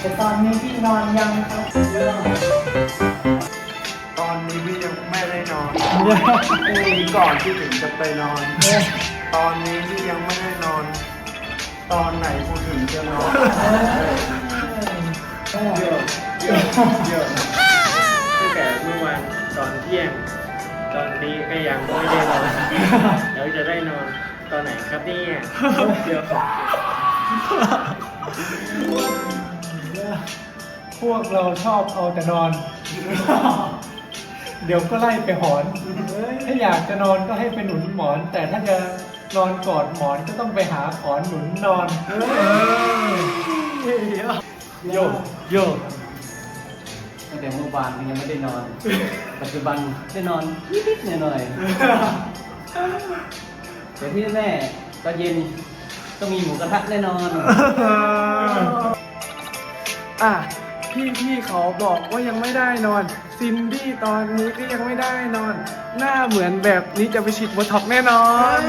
แต่ตอนนี้พี่นอนยังครับตอนนี้พี่ยังไม่ได้นอนพรุ่งนี้ก่อนที่ถึงจะไปนอน ตอนนี้พี่ยังไม่ได้นอน ตอนไหนกูถึงจะนอนเยอะเยอะเยอะตั้งแต่เมื่อวานตอนเที่ยง ตอนนี้ก็ยังไม่ได้นอนแล้วจะได้นอนตอนไหนครับเนี่ยเดี๋ยว พวกเราชอบเอาแต่นอน เดี๋ยวก็ไล่ไปหอน ถ้าอยากจะนอนก็ให้ไปหนุนหมอน แต่ถ้าจะนอนกอดหมอนก็ต้องไปหาขอนหนุนนอนโยกโยกตั้งแต่เมื่อวานยังไม่ได้นอน ปัจจุบันได้นอนนิดๆหน่อยๆแต่ที่แน่ๆตอนเย็นก็มีหมูกระทะแน่นอน อะ พี่พี่เขาบอกว่ายังไม่ได้นอน ซินดี้ตอนนี้ก็ยังไม่ได้นอน หน้าเหมือนแบบนี้จะไปฉีดโบท็อกแน่นอน